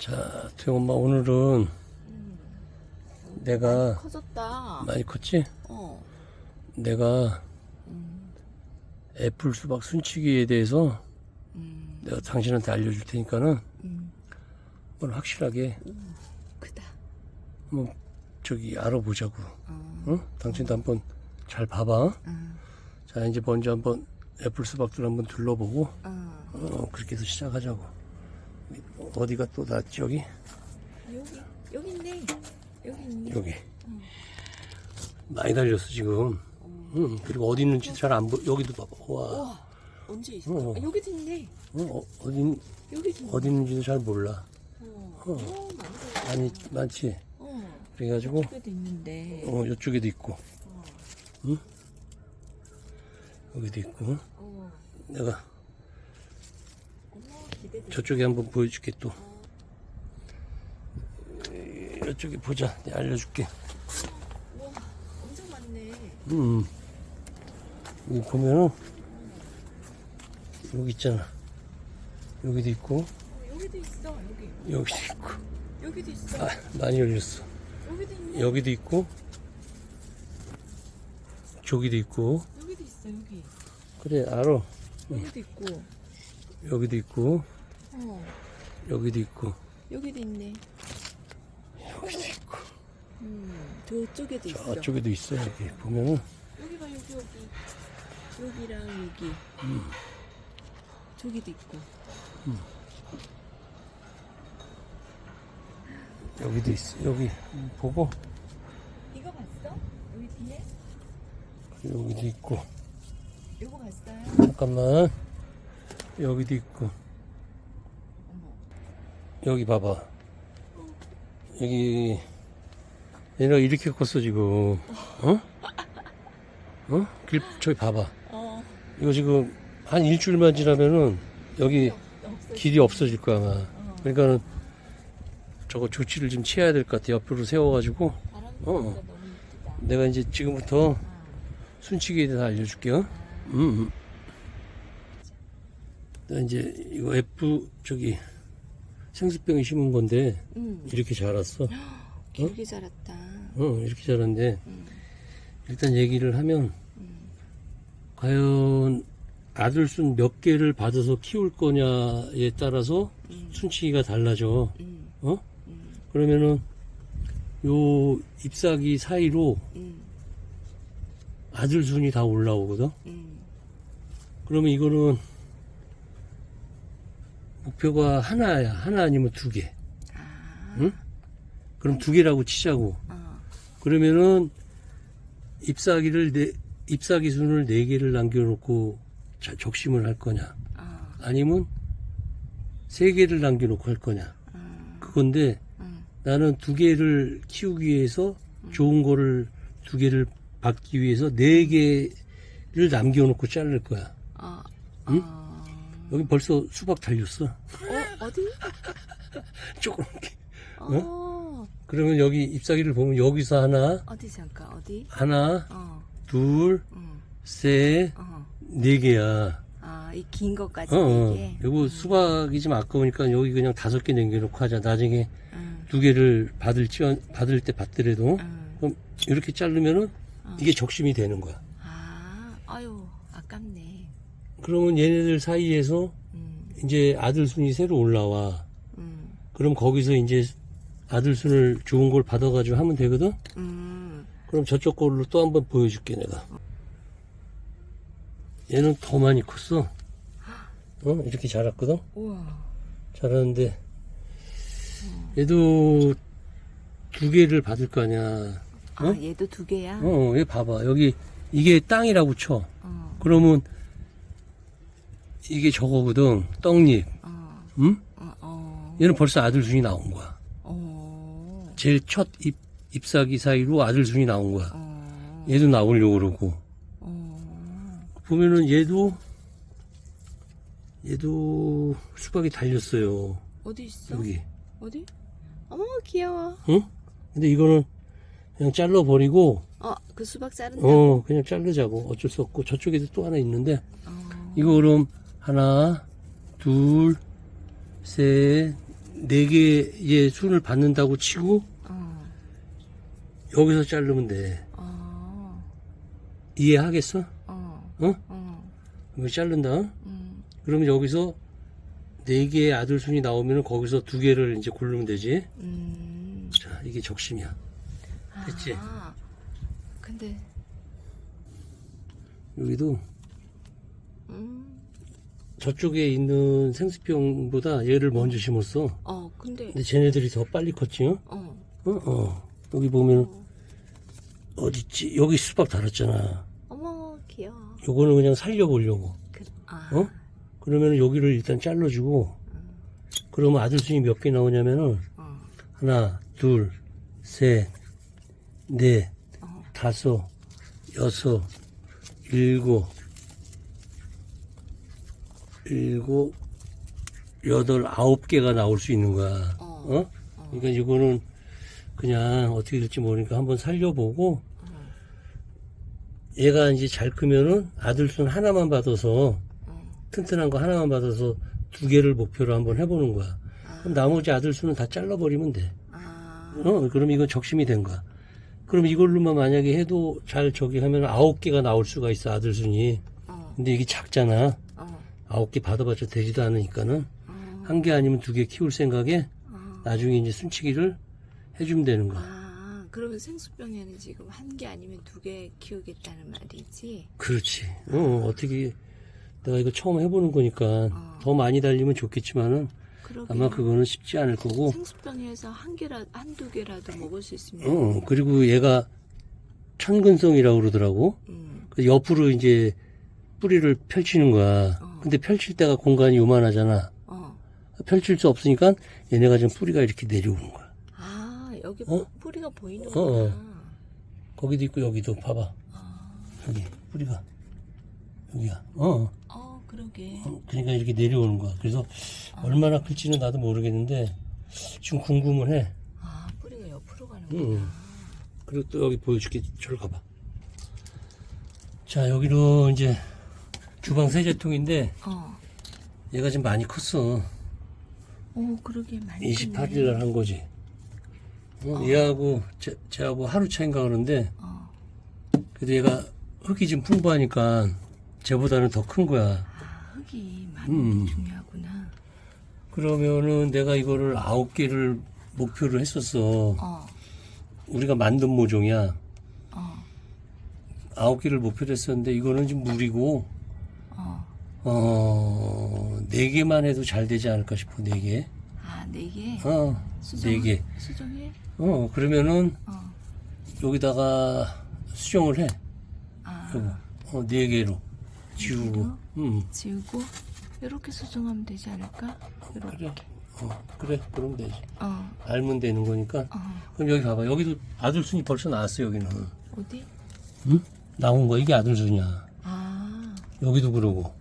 자, 태영 엄마 오늘은 내가 커졌다. 많이 컸지? 어. 내가 애플 수박 순치기에 대해서 음. 내가 당신한테 알려줄 테니까는 음. 한번 확실하게 크다. 한번 저기 알아보자고. 어. 응? 당신도 한번 잘 봐봐. 어. 자, 이제 먼저 한번 애플 수박들 한번 둘러보고 어. 어, 그렇게 해서 시작하자고. 어디가 또 낫지 여기? 여기 여기 있네. 여기 있네. 여기. 많이 달렸어 지금. 응. 그리고 어디 있는지 잘 안 보여. 여기도 봐봐. 와. 와. 언제 있어? 어. 아, 여기도 있네. 어, 어, 어디 여기도 있네. 어디 있는지도 잘 몰라. 어. 어. 어. 많이 많지. 어. 그래가지고 여기도 있는데. 어 이쪽에도 있고, 어. 응? 여기도 있고. 어. 내가. 저쪽에 한번 보여줄게 또. 이쪽에 보자. 내가 알려줄게. 와. 엄청 많네. 음. 여기 보면은 여기 있잖아. 여기도 있고 어, 여기도 있어. 여기. 여기도 있고. 여기도 있어. 아, 많이 열렸어. 여기도 있네. 여기도 있고 저기도 있고. 여기도 있어. 여기. 그래 알아. 여기도 있고. 여기도 있고 어. 여기도 있고 여기도 있네. 여기도 있고 음. 저쪽에도 있어. 저쪽에도 있어 여기 보면은 여기 봐 여기 여기 여기랑 여기 저기도 있고 여기도 있어 여기 보고 이거 봤어? 여기 뒤에? 여기도 있고 이거 봤어요? 잠깐만 여기도 있고 여기 봐봐 여기 얘네가 이렇게 컸어 지금 어? 어? 길 저기 봐봐 어 이거 지금 한 일주일만 지나면은 여기 길이 없어질 거야 아마 그러니까는 저거 조치를 좀 취해야 될 것 같아 옆으로 세워가지고 어. 내가 이제 지금부터 아, 순치기에 대해서 알려줄게요. 음. 음. 나 이제 이거 F 저기 생수병에 심은 건데 응 이렇게 자랐어. 길게 자랐다 어 이렇게 자랐는데 음. 일단 얘기를 하면 음. 과연 아들 순 몇 개를 받아서 키울 거냐에 따라서 음. 순치기가 달라져. 음. 어? 음. 그러면은 요 잎사귀 사이로 음. 아들 순이 다 올라오거든. 음. 그러면 이거는 목표가 하나야. 하나 아니면 두 개. 아 응? 그럼 두 개라고 치자고. 어. 그러면은 잎사귀를 네, 잎사귀 순을 네 개를 남겨놓고 자- 적심을 할 거냐. 어. 아니면 세 개를 남겨놓고 할 거냐. 어. 그건데 음. 나는 두 개를 키우기 위해서 좋은 거를 두 개를 받기 위해서 네 개를 남겨놓고 자를 거야. 어. 응? 어. 여기 벌써 수박 달렸어. 어 어디? 조그맣게. 어. 그러면 여기 잎사귀를 보면 여기서 하나, 어디 잠깐 어디? 하나, 어. 둘, 응. 셋, 어. 네 개야. 아, 이 긴 것까지 어, 어. 이게. 이거 수박이 좀 아까우니까 여기 그냥 다섯 개 남겨놓고 하자. 나중에 응. 두 개를 받을 지, 받을 때 받더라도. 응. 그럼 이렇게 자르면은 어. 이게 적심이 되는 거야. 아, 아유, 아깝네. 그러면 얘네들 사이에서 음, 이제 아들 순이 새로 올라와. 음, 그럼 거기서 이제 아들 순을 좋은 걸 받아가지고 하면 되거든? 음. 그럼 저쪽 걸로 또 한번 보여줄게, 내가. 얘는 더 많이 컸어. 어? 이렇게 자랐거든? 우와. 자랐는데, 얘도 두 개를 받을 거 아니야. 아, 어? 얘도 두 개야? 어, 얘 봐봐. 여기, 이게 땅이라고 쳐. 어, 그러면, 이게 저거거든. 떡잎. 어, 응? 어, 어. 얘는 벌써 아들 순이 나온 거야. 어, 제일 첫 잎, 잎사귀 사이로 아들 순이 나온 거야. 어, 얘도 나오려고 그러고. 어. 보면은 얘도, 얘도 수박이 달렸어요. 어디 있어? 여기. 어디? 어머, 귀여워. 응? 근데 이거는 그냥 잘라버리고, 어, 그 수박 자른다. 어, 그냥 자르자고. 어쩔 수 없고. 저쪽에도 또 하나 있는데, 어. 이거 그럼 하나, 둘, 셋, 네 개의 순을 받는다고 치고 어. 여기서 자르면 돼. 어. 이해하겠어? 어. 어? 어. 이거 자른다. 음. 그러면 여기서 네 개의 아들 순이 나오면 거기서 두 개를 이제 고르면 되지. 음. 자, 이게 적심이야. 됐지? 아. 근데 여기도 음. 저쪽에 있는 생수병보다 얘를 먼저 심었어. 어, 근데 근데 쟤네들이 더 빨리 컸지, 어? 어. 어, 어. 여기 보면, 어딨지? 여기 수박 달았잖아. 어머, 귀여워. 요거는 그냥 살려보려고. 그, 아. 어? 그러면 여기를 일단 잘라주고, 그러면 아들순이 몇 개 나오냐면은, 어. 하나, 둘, 셋, 넷, 어. 다섯, 여섯, 일곱, 일곱, 여덟, 아홉 개가 나올 수 있는 거야. 어. 어? 그러니까 이거는 그냥 어떻게 될지 모르니까 한번 살려보고, 얘가 이제 잘 크면은 아들 순 하나만 받아서, 어. 튼튼한 거 하나만 받아서 두 개를 목표로 한번 해보는 거야. 그럼 나머지 아들순은 다 잘라버리면 돼. 아. 어, 그럼 이건 적심이 된 거야. 그럼 이걸로만 만약에 해도 잘 저기 하면 아홉 개가 나올 수가 있어, 아들 순이. 어. 근데 이게 작잖아. 어. 아홉 개 받아봤자 되지도 않으니까는 어. 한개 아니면 두 개 키울 생각에 어. 나중에 이제 순치기를 해주면 되는 거야. 아, 그러면 생수병에는 지금 한 개 아니면 두 개 키우겠다는 말이지? 그렇지. 어, 어떻게 내가 이거 처음 해보는 거니까 어. 더 많이 달리면 좋겠지만은 그러게. 아마 그거는 쉽지 않을 거고. 생수병에서 한 개라 한두 개라도 먹을 수 있으면. 어, 그리고 얘가 천근성이라고 그러더라고. 음. 그 옆으로 이제 뿌리를 펼치는 거야. 어. 근데 펼칠 때가 공간이 요만하잖아. 어. 펼칠 수 없으니까 얘네가 지금 뿌리가 이렇게 내려오는 거야. 아, 여기 어? 뿌리가 보이는구나. 어, 어. 거기도 있고 여기도 봐봐. 아. 여기 뿌리가 여기야. 어. 어, 그러게. 어, 그러니까 이렇게 내려오는 거야. 그래서 얼마나 클지는 나도 모르겠는데 지금 궁금은 해. 아, 뿌리가 옆으로 가는구나. 응. 그리고 또 여기 보여줄게. 저를 가봐. 자, 여기로 이제 주방 세제통인데 어. 얘가 지금 많이 컸어. 어, 그러게 많이 28일 날 한 거지. 어, 얘하고 제, 쟤하고 하루 차인가 그러는데 어. 그래도 얘가 흙이 좀 풍부하니까 쟤보다는 더 큰 거야. 아, 흙이 많은 음. 게 중요하구나. 그러면은 내가 이거를 아홉 개를 목표로 했었어. 어. 우리가 만든 모종이야. 어. 아홉 개를 목표로 했었는데 이거는 좀 무리고 어. 어, 네 개만 해도 잘 되지 않을까 싶어, 네 개. 아, 네 개. 어, 수정. 네 개. 수정해? 어, 그러면은 어. 여기다가 수정을 해. 아. 여보. 어, 네 개로. 지우고. 개로? 음, 지우고 이렇게 수정하면 되지 않을까? 이렇게. 그래. 어, 그래. 그럼 되지. 어. 알면 되는 거니까. 어. 그럼 여기 봐봐. 여기도 아들 순이 벌써 나왔어, 여기는. 어디? 응? 나온 거야. 이게 아들 순이야. 아. 여기도 그러고.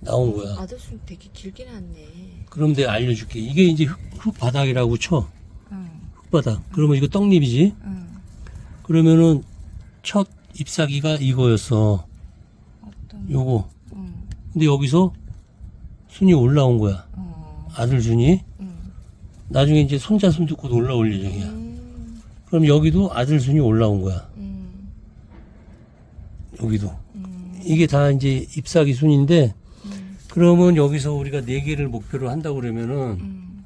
나온 거야. 아저씨 되게 길게 났네. 그럼 내가 알려줄게. 이게 이제 흙, 흙바닥이라고 쳐. 응. 흙바닥. 그러면 이거 떡잎이지? 응. 그러면은 첫 잎사귀가 이거였어. 어떤? 요거. 응. 근데 여기서 순이 올라온 거야. 어. 아들 순이. 응. 나중에 이제 손자 손주 곧 올라올 예정이야. 음. 그럼 여기도 아들 순이 올라온 거야. 음. 여기도. 음. 이게 다 이제 잎사귀 순인데 음. 그러면 여기서 우리가 네 개를 목표로 한다 고 그러면은 음.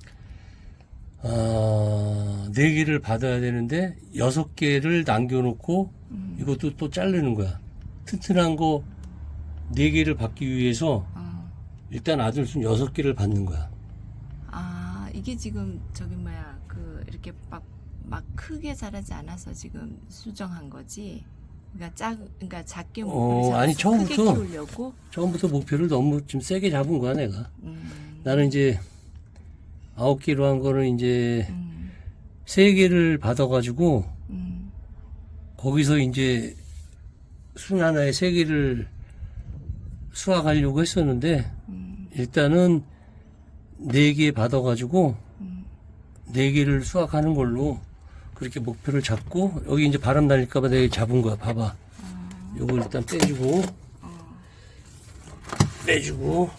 아, 네 개를 받아야 되는데 여섯 개를 남겨놓고 음. 이것도 또 자르는 거야. 튼튼한 거 네 개를 받기 위해서 어. 일단 아들 순 여섯 개를 받는 거야. 아 이게 지금 저기 뭐야 그 이렇게 막 막 크게 자라지 않아서 지금 수정한 거지. 그러니까 작 그러니까 작게 어, 목표를 잡아서 아니, 처음부터. 크게 키우려고. 처음부터 목표를 너무 좀 세게 잡은 거야 내가. 음. 나는 이제 아홉 개로 한 거는 이제 음. 세 개를 받아가지고 음. 거기서 이제 순 하나에 세 개를 수확하려고 했었는데 음. 일단은 네 개 받아가지고 음. 네 개를 수확하는 걸로 그렇게 목표를 잡고 여기 이제 바람 날릴까봐 내가 잡은 거야. 봐봐. 요거 일단 빼주고 빼주고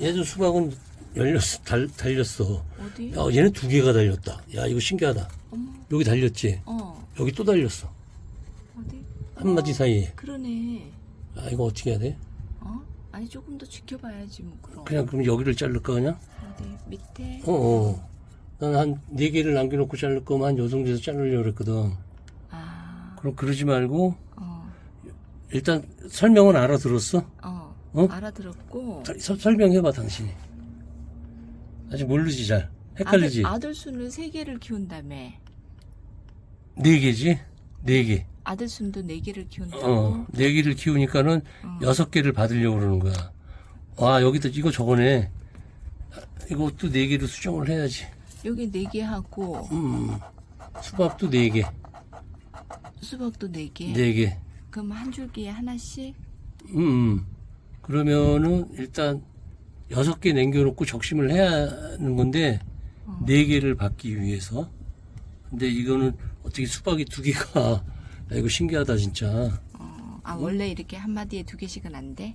얘도 수박은 열렸어, 달, 달렸어. 어디? 야, 얘는 두 개가 달렸다. 야, 이거 신기하다. 어머, 여기 달렸지? 어, 여기 또 달렸어. 어디? 한 마디 사이에. 그러네. 아, 이거 어떻게 해야 돼? 어? 아니 조금 더 지켜봐야지 뭐 그럼. 그냥 그럼 여기를 자를까, 그냥? 어디 밑에? 어, 어. 난 한 네 개를 남겨놓고 자를 거면 요 정도에서 자르려고 그랬거든. 아, 그럼 그러지 말고, 어, 일단 설명은 알아들었어? 어, 어? 알아들었고. 자, 서- 설명해봐, 당신이. 아직 모르지, 잘. 헷갈리지? 아들, 아들 순을 세 개를 키운다며. 네 개지? 네 개. 아들 순도 네 개를 키운다고. 어, 네 개를 키우니까는 어. 여섯 개를 받으려고 그러는 거야. 와, 여기도 이거 저거네. 이것도 네 개로 수정을 해야지. 여기 네 개 하고 음, 수박도 네 개, 수박도 네 개. 네 개. 그럼 한 줄기에 하나씩. 음, 음. 그러면은 일단 여섯 개 남겨놓고 적심을 해야 하는 건데 어. 네 개를 받기 위해서. 근데 이거는 어떻게 수박이 두 개가 야, 이거 신기하다 진짜. 어, 아 원래 이렇게 한 마디에 두 개씩은 안 돼?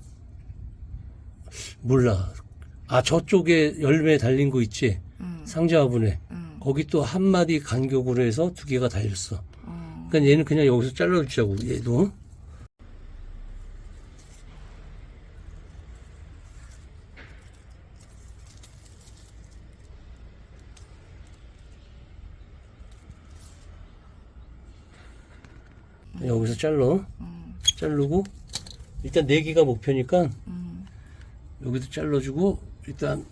몰라. 아 저쪽에 열매 달린 거 있지? 응, 상자 화분에. 응. 거기 또 한 마디 간격으로 해서 두 개가 달렸어. 어, 그러니까 얘는 그냥 여기서 잘라주자고, 얘도. 여기서 잘라. 응, 자르고, 일단 네 개가 목표니까 응. 여기도 잘라주고, 일단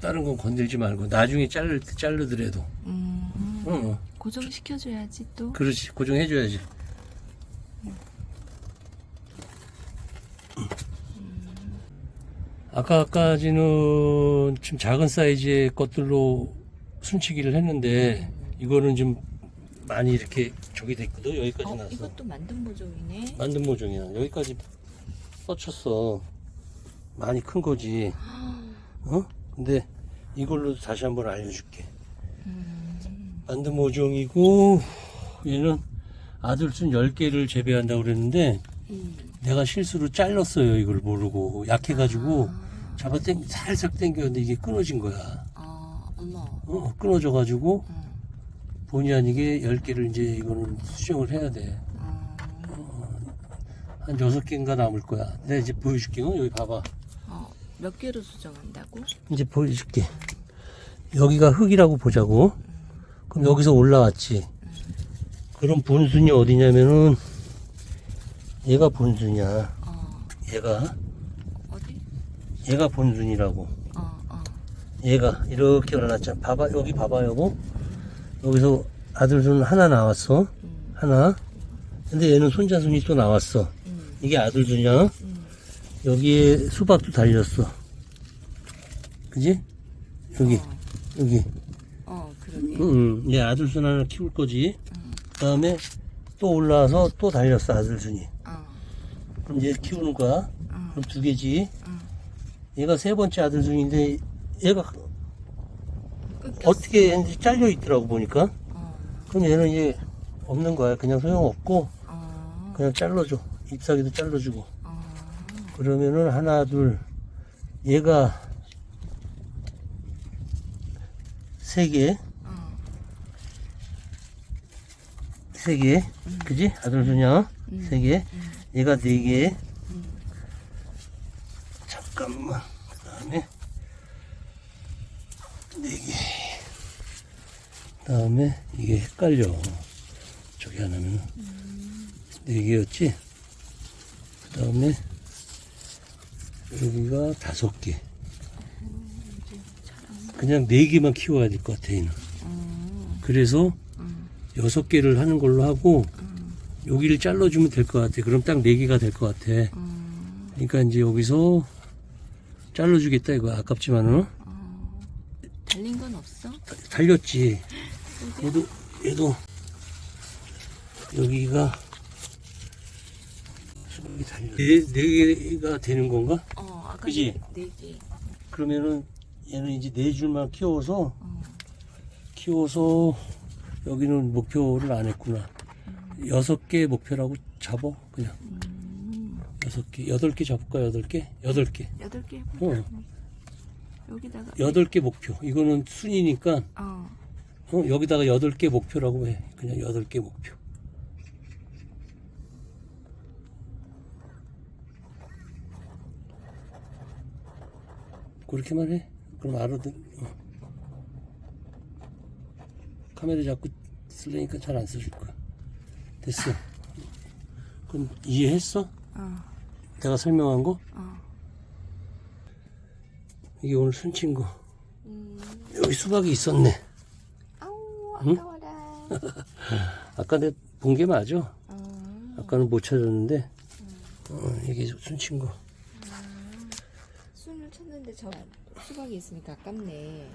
다른 건 건들지 말고, 나중에 자를 때 자르더라도. 음, 어, 어. 고정시켜줘야지 또. 그렇지 고정해줘야지 아까까지는 좀 작은 사이즈의 것들로 순치기를 했는데 이거는 좀 많이 이렇게 저기 됐거든 여기까지 어, 났어 이것도 만든 모종이네. 만든 모종이야 여기까지 뻗쳤어 많이 큰 거지 어? 근데 이걸로 다시 한번 알려줄게 음, 만든 모종이고 얘는 아들순 10개를 재배한다고 그랬는데 음. 내가 실수로 잘랐어요 이걸 모르고 약해가지고 아. 잡아 당 살짝 당겼는데 이게 끊어진 거야 어, 어머. 어, 끊어져가지고 응. 본의 아니게 10개를 이제 이거는 수정을 해야 돼한 어, 6개인가 남을 거야 내가 이제 보여줄게 어? 여기 봐봐 어, 몇 개로 수정한다고? 이제 보여줄게. 여기가 흙이라고 보자고. 그럼 여기서 올라왔지. 그럼 본순이 어디냐면은 얘가 본순이야. 어, 얘가? 어디? 얘가 본순이라고. 어, 어. 얘가 이렇게 올라왔잖아. 봐봐 여기 봐봐 여보. 여기서 아들순 하나 나왔어. 음, 하나. 근데 얘는 손자순이 또 나왔어. 음, 이게 아들순이야? 음. 여기에 수박도 달렸어 그지 여기 어, 여기 어, 그러게. 응, 얘 아들순 하나 키울 거지. 그 다음에 또 올라와서 또 달렸어, 아들순이. 어, 그럼 얘 키우는 거야. 어, 그럼 두 개지. 어. 얘가 세 번째 아들순인데, 얘가 끊겼어. 어떻게 했는지 잘려 있더라고, 보니까. 어, 그럼 얘는 이제 없는 거야. 그냥 소용없고, 어, 그냥 잘라줘. 잎사귀도 잘라주고. 어, 그러면은 하나, 둘, 얘가 세 개, 어. 세 개. 그지? 아들순이야. 음. 세 개. 음. 얘가 네 개. 음. 잠깐만. 그 다음에 네 개. 그 다음에 이게 헷갈려. 저기 하나면 네 개였지. 그 다음에 여기가 다섯 개. 그냥 네 개만 키워야 될 것 같아, 얘는. 어, 그래서 음, 여섯 개를 하는 걸로 하고 음, 여기를 잘라주면 될 것 같아. 그럼 딱 네 개가 될 것 같아. 음, 그러니까 이제 여기서 잘라주겠다 이거 아깝지만은 어. 달린 건 없어? 다- 달렸지 얘도 얘도 여기가 여기 달려 네, 네 개가 되는 건가? 어, 아까 그지? 네 개. 그러면은 얘는 이제 네 줄만 키워서 어, 키워서 여기는 목표를 안 했구나 여섯 개 목표라고 잡어 그냥 음, 여섯 개 여덟 개 잡을까 여덟 개 여덟 개 여덟 개 해보자. 어. 여기다가 여덟 개 목표. 이거는 순이니까 어 어, 여기다가 여덟 개 목표라고 해. 그냥 여덟 개 목표. 그렇게만 해. 그럼 알아듣. 어. 카메라 잡고 쓰려니까 잘안 써줄 거야. 됐어. 그럼 이해했어? 어, 내가 설명한 거? 어. 이게 오늘 순친 거. 음. 여기 수박이 있었네. 아우? 아까워라 아까 내 본 게 맞아. 어. 아까는 못 찾았는데 어, 이게 순친 거 저 수박이 있으니까 아깝네